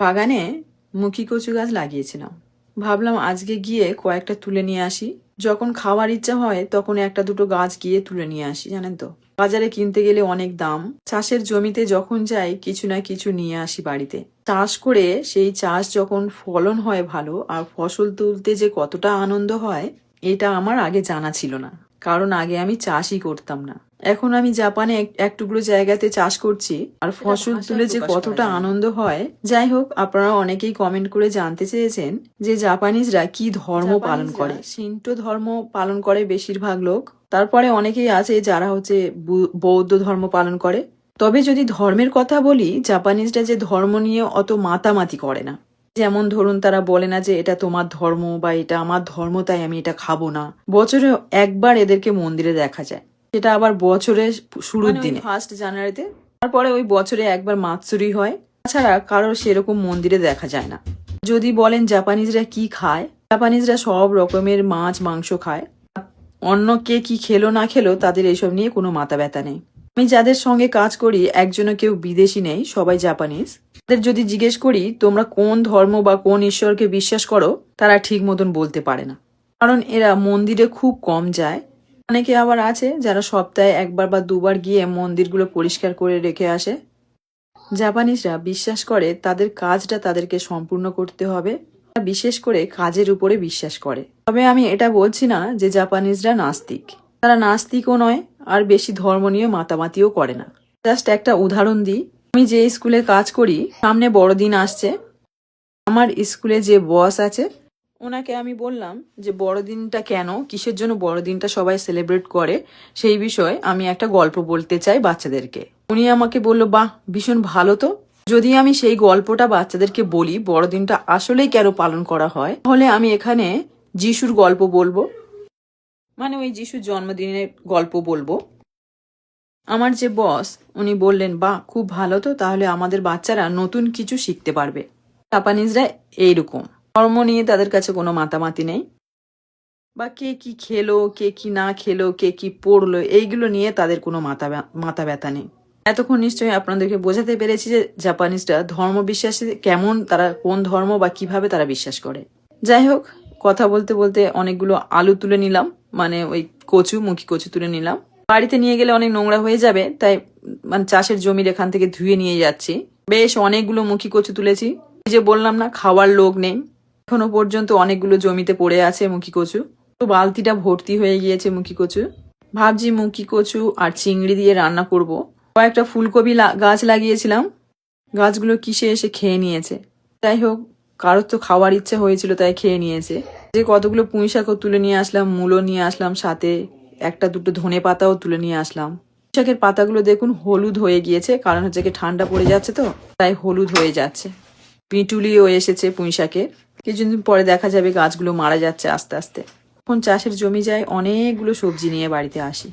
বাগানে মুখি কচু গাছ লাগিয়েছিলাম। ভাবলাম আজকে গিয়ে কয়েকটা তুলে নিয়ে আসি। যখন খাওয়ার ইচ্ছা হয়, তখন একটা দুটো গাছ গিয়ে তুলে নিয়ে আসি, জানেন তো? বাজারে কিনতে গেলে অনেক দাম। চাষের জমিতে যখন যাই, কিছু না কিছু নিয়ে আসি বাড়িতে। চাষ করে সেই চাষ যখন ফলন হয় ভালো, আর ফসল তুলতে যে কতটা আনন্দ হয়, এটা আমার আগে জানা ছিল না। কারণ আগে আমি চাষই করতাম না। এখন আমি জাপানে এক- টুকরো জায়গাতে চাষ করছি। আর ফসল তুলে যে কতটা আনন্দ হয় যাই হোক আপনারা অনেকেই কমেন্ট করে জানতে চেয়েছেন যে জাপানিজরা কি ধর্ম পালন করে। সিন্টো ধর্ম পালন করে বেশিরভাগ লোক। তারপরে অনেকেই আছে যারা হচ্ছে বৌদ্ধ ধর্ম পালন করে। তবে যদি ধর্মের কথা বলি জাপানিজরা যে ধর্ম নিয়ে অত মাতামাতি করে না। যেমন ধরুন তারা বলে না যে এটা তোমার ধর্ম বা এটা আমার ধর্ম তাই আমি এটা খাব না। বছরে একবার এদেরকে মন্দিরে দেখা যায়। সেটা আবার বছরের শুরুর দিনে। ফার্স্ট জানুয়ারিতে। তারপরে ওই বছরে একবার মাতসুরি হয়। তাছাড়া কারোর সেরকম মন্দিরে দেখা যায় না। যদি বলেন জাপানিজরা কি খায়? জাপানিজরা সব রকমের মাছ মাংস খায়। অন্য কে কি খেলো না খেলো তাদের এসব নিয়ে কোনো মাথা ব্যথা নেই। আমি যাদের সঙ্গে কাজ করি একজনও কেউ বিদেশি নেই সবাই জাপানিজ। তাদের যদি জিজ্ঞেস করি তোমরা কোন ধর্ম বা কোন ঈশ্বরকে বিশ্বাস করো? তারা ঠিক মতন বলতে পারে না। কারণ এরা মন্দিরে খুব কম যায়। অনেকে আবার আছে যারা সপ্তাহে একবার বা দুবার গিয়ে মন্দিরগুলো পরিষ্কার করে রেখে আসে। জাপানিজরা বিশ্বাস করে তাদের কাজটা তাদেরকে সম্পূর্ণ করতে হবে বিশেষ করে কাজের উপরে বিশ্বাস করে। তবে আমি এটা বলছি না যে জাপানিজরা নাস্তিক। তারা নাস্তিকও নয়, আর বেশি ধর্ম নিয়ে মাতামাতিও করে না। জাস্ট একটা উদাহরণ দিই। আমি যে স্কুলে কাজ করি, সামনে বড়দিন আসছে। আমার স্কুলে যে বস আছে ওনাকে আমি বললাম যে বড়দিনটা কেন, কিসের জন্য বড়দিনটা সবাই সেলিব্রেট করে, সেই বিষয়ে আমি একটা গল্প বলতে চাই বাচ্চাদেরকে। উনি আমাকে বলল, বাহ, ভীষণ ভালো তো। যদি আমি সেই গল্পটা বাচ্চাদেরকে বলি, বড়দিনটা আসলেই কেন পালন করা হয়, তাহলে আমি এখানে যিশুর গল্প বলব। মানে ওই যিশুর জন্মদিনের গল্প বলব। আমার যে বস, উনি বললেন, বাহ, খুব ভালো তো, তাহলে আমাদের বাচ্চারা নতুন কিছু শিখতে পারবে। জাপানিজরা এইরকম। ধর্ম নিয়ে তাদের কাছে কোনো মাতামাতি নেই? বা কে কি খেলো, কে কি না খেলো, কে কি পড়ল, এইগুলো নিয়ে তাদের কোনো মাথা মাথা ব্যথা নেই। এতক্ষণ নিশ্চয়ই আপনাদেরকে বোঝাতে পেরেছি যে জাপানিজরা ধর্ম বিশ্বাসে কেমন, তারা কোন ধর্ম বা কীভাবে তারা বিশ্বাস করে। যাই হোক, কথা বলতে বলতে অনেকগুলো আলু তুলে নিলাম মানে ওই কচু, মুখী কচু তুলে নিলাম। বাড়িতে নিয়ে গেলে অনেক নোংরা হয়ে যাবে, তাই মানে চাষের জমির এখান থেকে ধুয়ে নিয়ে যাচ্ছি। বেশ অনেকগুলো মুখী কচু তুলেছি। যে বললাম না, খাওয়ার লোক নেই। এখনও পর্যন্ত অনেকগুলো জমিতে পড়ে আছে মুখী কচু। তো বালতিটা ভর্তি হয়ে গিয়েছে মুখী কচু। ভাবছি মুখী কচু আর চিংড়ি দিয়ে রান্না করব। কয়েকটা ফুলকপি গাছ লাগিয়েছিলাম। গাছগুলো কিসে এসে খেয়ে নিয়েছে। যাই হোক, কারোর তো খাওয়ার ইচ্ছে হয়েছিল, তাই খেয়ে নিয়েছে। যে কতগুলো পুঁই শাকও তুলে নিয়ে আসলাম মূলো নিয়ে আসলাম, সাথে একটা দুটো ধনে পাতাও তুলে নিয়ে আসলাম। শাকের পাতাগুলো দেখুন হলুদ হয়ে গিয়েছে, কারণ হচ্ছে কি ঠান্ডা পড়ে যাচ্ছে তো, তাই হলুদ হয়ে যাচ্ছে। পিটুলিও এসেছে পুঁই শাকের। কিছুদিন পরে দেখা যাবে গাছগুলো মারা যাচ্ছে আস্তে আস্তে। এখন চাষের জমি যায়, অনেকগুলো সবজি নিয়ে বাড়িতে আসি।